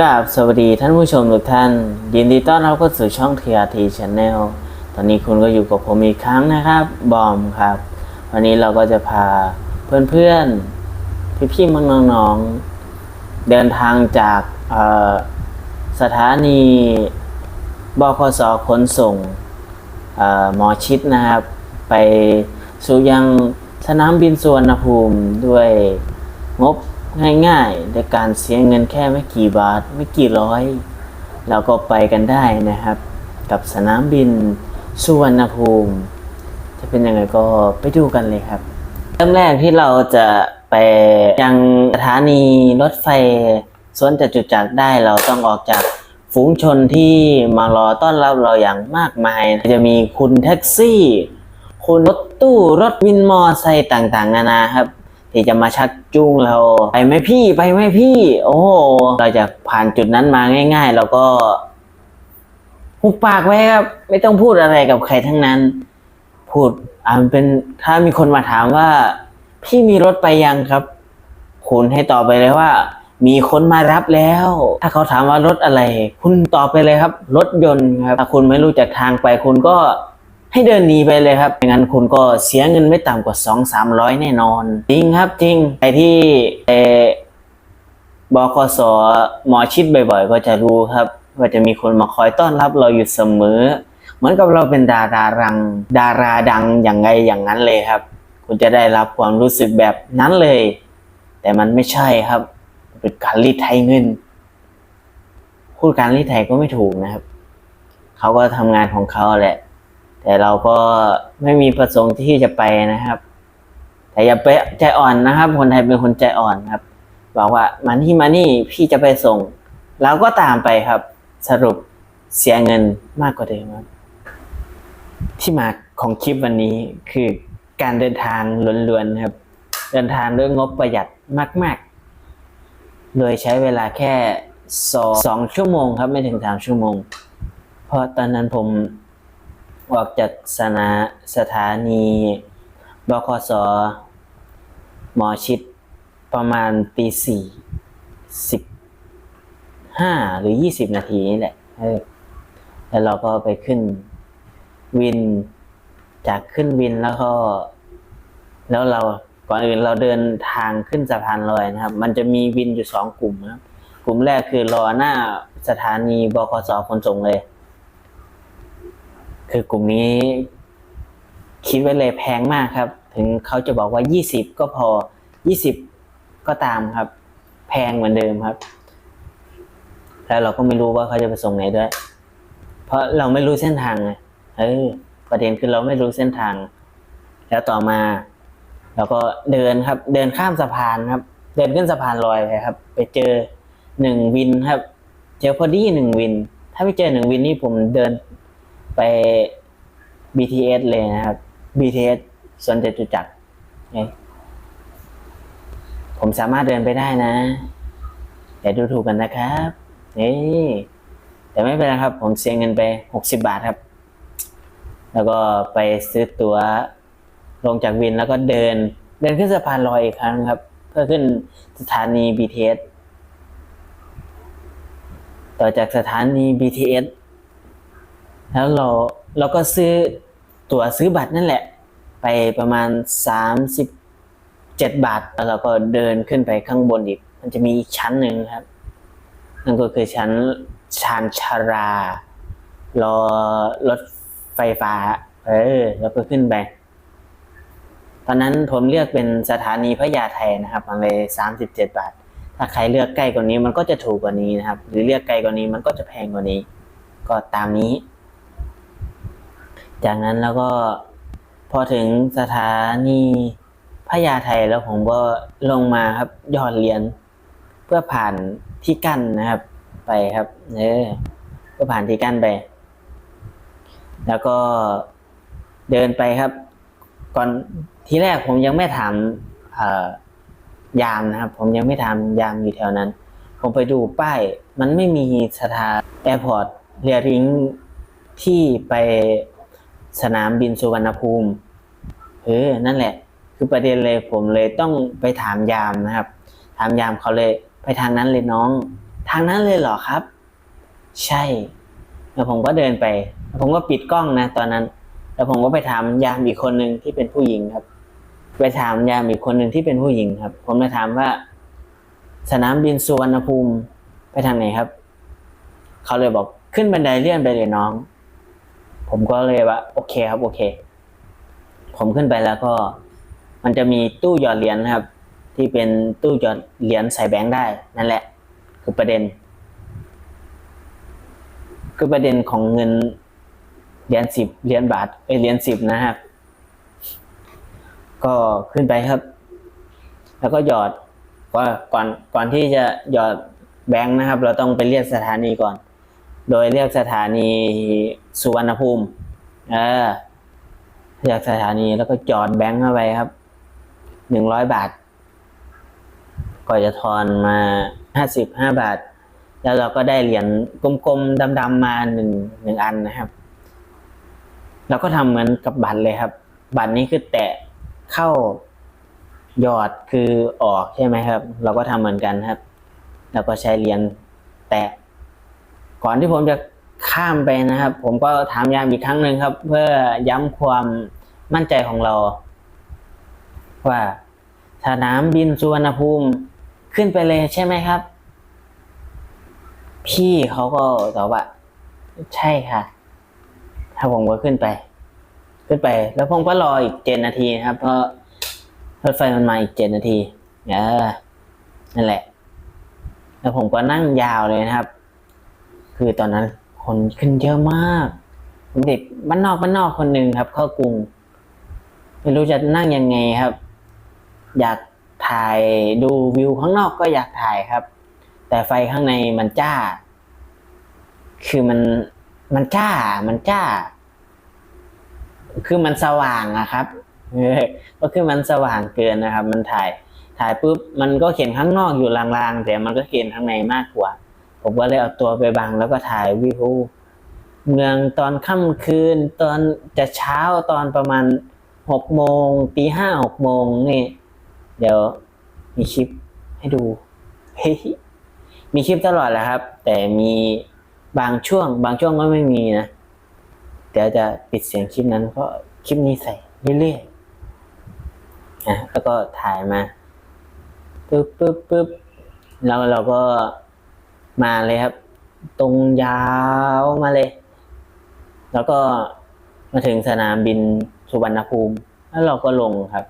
กราบสวัสดีท่านผู้ชมทุกท่าน ยินดีต้อนรับเข้าสู่ช่อง TRT Channel ตอนนี้คุณก็อยู่กับผมอีกครั้งนะครับ บอมครับ วันนี้เราก็จะพาเพื่อนๆ พี่ๆมังน้องๆ เดินทางจากสถานีบคสขนส่งหมอชิดนะครับ ไปสู่ยังสนามบินสุวรรณภูมิด้วยงบ ง่ายๆในการเสียเงินแค่ไม่กี่บาท ไม่กี่ร้อย เราก็ไปกันได้นะครับ กับสนามบินสุวรรณภูมิ จะเป็นยังไงก็ไปดูกันเลยครับเริ่มแรกที่เราจะไปยังสถานีรถไฟสวนจตุจักรได้เราต้องออกจากฝูงชนที่มารอต้อนรับเราอย่างมากมาย จะมีคุณแท็กซี่ คุณรถตู้รถวินมอไซค์ต่างๆ นานาครับ ที่จะมาชักจูงเราไปไหมพี่ไปไหมพี่ โอ้โหเราจะผ่านจุดนั้นมาง่าย ๆ เราก็หุบปากไว้ครับ ไม่ต้องพูดอะไรกับใครทั้งนั้น พูดอ่ามันเป็นถ้ามีคนมาถามว่า พี่มีรถไปยังครับ คุณให้ตอบไปเลยว่า มีคนมารับแล้ว ถ้าเขาถามว่ารถอะไร คุณตอบไปเลยครับ รถยนต์ครับถ้าคุณไม่รู้จักทางไปคุณก็ ให้เดินหนีไปเลยครับไม่งั้นคุณก็เสียเงินไม่ต่ำกว่าสองสามร้อยแน่นอน จริงครับจริงใครที่เออบคสหมอชิดบ่อย ๆ ก็จะรู้ครับ ว่าจะมีคนมาคอยต้อนรับเราอยู่เสมอ เหมือนกับเราเป็นดารารังดาราดังอย่างไงอย่างนั้นเลยครับ คุณจะได้รับความรู้สึกแบบนั้นเลย แต่มันไม่ใช่ครับเป็นการรีดไถเงินพูดการรีดไถก็ไม่ถูกนะครับ เขาก็ทำงานของเขาแหละ แต่เราก็ไม่มีประสงค์ที่จะไปนะครับ แต่อย่าไปใจอ่อนนะครับ คนไทยเป็นคนใจอ่อนครับ บอกว่ามานี่มานี่พี่จะไปส่งเราก็ตามไปครับ สรุปเสียเงินมากกว่าเดิมครับที่มาของคลิปวันนี้คือการเดินทางล้วนๆครับ เดินทางด้วยงบประหยัดมาก ๆ โดยใช้เวลาแค่สองสองชั่วโมงครับไม่ถึงสามชั่วโมง เพราะตอนนั้นผม ออกจากสนาสถานีบคสหมอชิดประมาณตีสี่สิบห้าหรือยี่สิบนาทีนี่แหละแล้วเราก็ไปขึ้นวิน จากขึ้นวินแล้วก็ แล้วเราก่อนอื่นเราเดินทางขึ้นสะพานลอยนะครับ มันจะมีวินอยู่สองกลุ่มนะครับ กลุ่มแรกคือรอหน้าสถานีบคสขนส่งเลย คือกลุ่มนี้ คิดไว้เลยแพงมากครับ ถึงเขาจะบอกว่ายี่สิบก็พอยี่สิบก็ตามครับ แพงเหมือนเดิมครับ แล้วเราก็ไม่รู้ว่าเขาจะไปส่งไหนด้วย เพราะเราไม่รู้เส้นทางไงเออประเด็นคือเราไม่รู้เส้นทาง แล้วต่อมาเราก็เดินครับ เดินข้ามสะพานครับ เดินขึ้นสะพานลอยไปครับ ไปเจอหนึ่งวินครับ เจอพอดีหนึ่งวิน ถ้าไม่เจอหนึ่งวินนี่ผมเดิน ไป BTS เลยนะครับ BTS สวนจตุจักรผมสามารถเดินไปได้นะอย่าดูถูกกันนะครับนี่แต่ไม่เป็นไรครับ ผมเสียเงินไปหกสิบาทครับ แล้วก็ไปซื้อตั๋วลงจากวินแล้วก็เดิน เดินขึ้นสะพานลอยอีกครั้งครับ เพื่อขึ้นสถานี BTS ต่อจากสถานี BTS แล้วเราเราก็ซื้อตั๋วซื้อบัตรนั่นแหละ ไปประมาณสามสิบเจ็ดบาท แล้วเราก็เดินขึ้นไปข้างบนอีก มันจะมีอีกชั้นหนึ่งครับ นั่นก็คือชั้นชานชารารอรถไฟฟ้า เออ แล้วก็ขึ้นไป ตอนนั้นผมเลือกเป็นสถานีพระยาไทนะครับ มันเลยสามสิบเจ็ดบาท ถ้าใครเลือกใกล้กว่านี้มันก็จะถูกกว่านี้นะครับ หรือเลือกไกลกว่านี้มันก็จะแพงกว่านี้ ก็ตามนี้ จากนั้นแล้วก็พอถึงสถานีพญาไทแล้วผมก็ลงมาครับยอดเหรียญเพื่อผ่านที่กั้นนะครับ ไปครับเออเพื่อผ่านที่กั้นไป แล้วก็เดินไปครับ ก่อนทีแรกผมยังไม่ถามยามนะครับ ผมยังไม่ถามยามอยู่แถวนั้น ผมไปดูป้าย มันไม่มีสถานแอร์พอร์ตเรียริงที่ไป สนามบินสุวรรณภูมิเออนั่นแหละ คือประเด็นเลยผมเลยต้องไปถามยามนะครับ ถามยามเขาเลยไปทางนั้นเลยน้อง ทางนั้นเลยเหรอครับ ใช่ แล้วผมก็เดินไปแล้วผมก็ปิดกล้องนะ ตอนนั้น แล้วผมก็ไปถามยามอีกคนหนึ่งที่เป็นผู้หญิงครับ ไปถามยามอีกคนหนึ่งที่เป็นผู้หญิงครับ ผมไปถามว่า สนามบินสุวรรณภูมิไปทางไหนครับ เขาเลยบอกขึ้นบันไดเลื่อนไปเลยน้อง ผมก็เลยว่า โอเคครับ โอเค ผมขึ้นไปแล้วก็ มันจะมีตู้หยอดเหรียญนะครับ ที่เป็นตู้หยอดเหรียญใส่แบงค์ได้ นั่นแหละ คือประเด็น คือประเด็นของเงินเหรียญสิบเหรียญบาทเอเหรียญสิบนะครับ ก็ขึ้นไปครับ แล้วก็หยอดว่าก่อนก่อนที่จะหยอดแบงค์นะครับ เราต้องไปเรียกสถานีก่อน โดยเรียกสถานีสุวรรณภูมิเออเรียกสถานีแล้วก็จอดแบงค์เข้าไปครับหนึ่งร้อยบาท ก็จะทอนมาห้าสิบห้าบาท แล้วเราก็ได้เหรียญกลมๆดำๆมาหนึ่งหนึ่งอันนะครับ เราก็ทำเหมือนกับบัตรเลยครับ บัตรนี้คือแตะเข้าหยอดคือออกใช่ไหมครับ เราก็ทำเหมือนกันครับ แล้วก็ใช้เหรียญแตะ ก่อนที่ผมจะข้ามไปนะครับ ผมก็ถามยามอีกครั้งหนึ่งครับ เพื่อย้ำความมั่นใจของเรา ว่าสนามบินสุวรรณภูมิขึ้นไปเลยใช่ไหมครับ พี่เขาก็ตอบว่า ใช่ค่ะ ถ้าผมก็ขึ้นไป ขึ้นไป แล้วผมก็รออีกเจ็ดนาทีนะครับ เพราะรถไฟมันมาอีกเจ็ดนาทีเออนั่นแหละ แล้วผมก็นั่งยาวเลยนะครับ คือตอนนั้นคนขึ้นเยอะมาก เด็กบ้านนอกบ้านนอกคนหนึ่งครับ เข้ากรุงไม่รู้จะนั่งยังไงครับ อยากถ่ายดูวิวข้างนอกก็อยากถ่ายครับ แต่ไฟข้างในมันจ้า คือมันมันจ้า มันจ้า คือมันสว่างอะครับก็คือมันสว่างเกินนะครับ มันถ่าย ถ่ายปุ๊บมันก็เห็นข้างนอกอยู่ลางๆแต่มันก็เห็นข้างในมากกว่า ผมก็เลยเอาตัวไปบังแล้วก็ถ่ายวิวเมืองตอนค่ำคืน ตอนจะเช้าตอนประมาณหกโมงตีห้าหกโมงนี่ เดี๋ยวมีคลิปให้ดูเฮ้ยมีคลิปตลอดแหละครับ แต่มีบางช่วง บางช่วงก็ไม่มีนะเดี๋ยวจะปิดเสียงคลิปนั้นก็คลิปนี้ใส่เรื่อยๆอะแล้วก็ถ่ายมาปึ๊บปึ๊บปึ๊บแล้วเราก็ มาเลยครับ ตรงยาวมาเลย แล้วก็มาถึงสนามบินสุวรรณภูมิ แล้วเราก็ลงครับ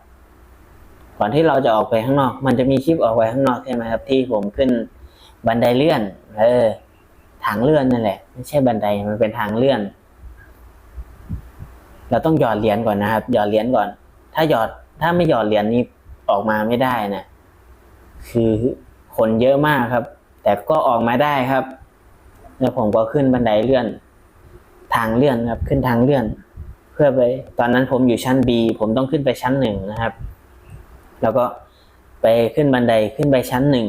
ก่อนที่เราจะออกไปข้างนอก มันจะมีคลิปออกไปข้างนอกใช่ไหมครับ ที่ผมขึ้นบันไดเลื่อน เออ ทางเลื่อนนั่นแหละ ไม่ใช่บันได มันเป็นทางเลื่อน เราต้องหยอดเหรียญก่อนนะครับ หยอดเหรียญก่อน ถ้าหยอด ถ้าไม่หยอดเหรียญนี้ออกมาไม่ได้นะ คือคนเยอะมากครับ แต่ก็ออกมาได้ครับ แล้วผมก็ขึ้นบันไดเลื่อน ทางเลื่อนครับ ขึ้นทางเลื่อน เพื่อไป ตอนนั้นผมอยู่ชั้น B ผมต้องขึ้นไปชั้นหนึ่งนะครับ แล้วก็ไปขึ้นบันไดขึ้นไปชั้นหนึ่ง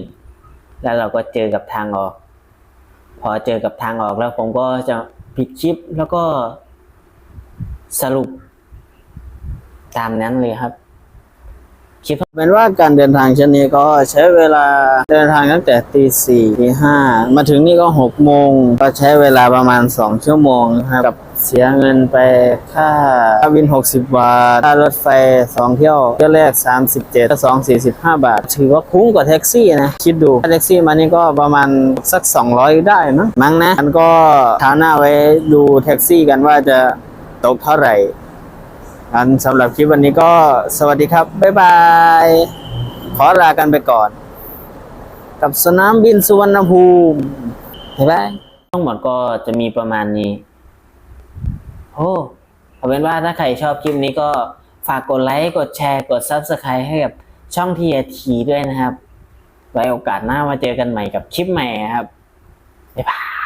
แล้วเราก็เจอกับทางออก พอเจอกับทางออกแล้วผมก็จะปิดคลิปแล้วก็สรุปตามนั้นเลยครับ คลิปเป็นว่าการเดินทางเช่นนี้ก็ใช้เวลาเดินทางตั้งแต่ตีสี่ตีห้ามาถึงนี่ก็หกโมงก็ใช้เวลาประมาณสองชั่วโมงนะครับกับเสียเงินไปค่าค่าวินหกสิบบาท ค่ารถไฟสองเที่ยวเที่ยวแรกสามสิบเจ็ดสองสี่สิบห้าบาท ถือว่าคุ้มกว่าแท็กซี่นะ คิดดูค่าแท็กซี่มานี่ก็ประมาณสักสองร้อยได้มั้งมั้งนะมันก็ท้าวหน้าไว้ดูแท็กซี่กันว่าจะตกเท่าไหร่ อันสำหรับคลิปวันนี้ก็สวัสดีครับ บ๊ายบาย ขอลากันไปก่อน กับสนามบินสุวรรณภูมิบ๊ายบายทั้งหมดก็จะมีประมาณนี้โอ้เอาเป็นว่าถ้าใครชอบคลิปนี้ก็ฝากกดไลค์กดแชร์กด Subscribe ให้กับช่องทีทีด้วยนะครับ ไว้โอกาสหน้ามาเจอกันใหม่กับคลิปใหม่ครับ บ๊ายบาย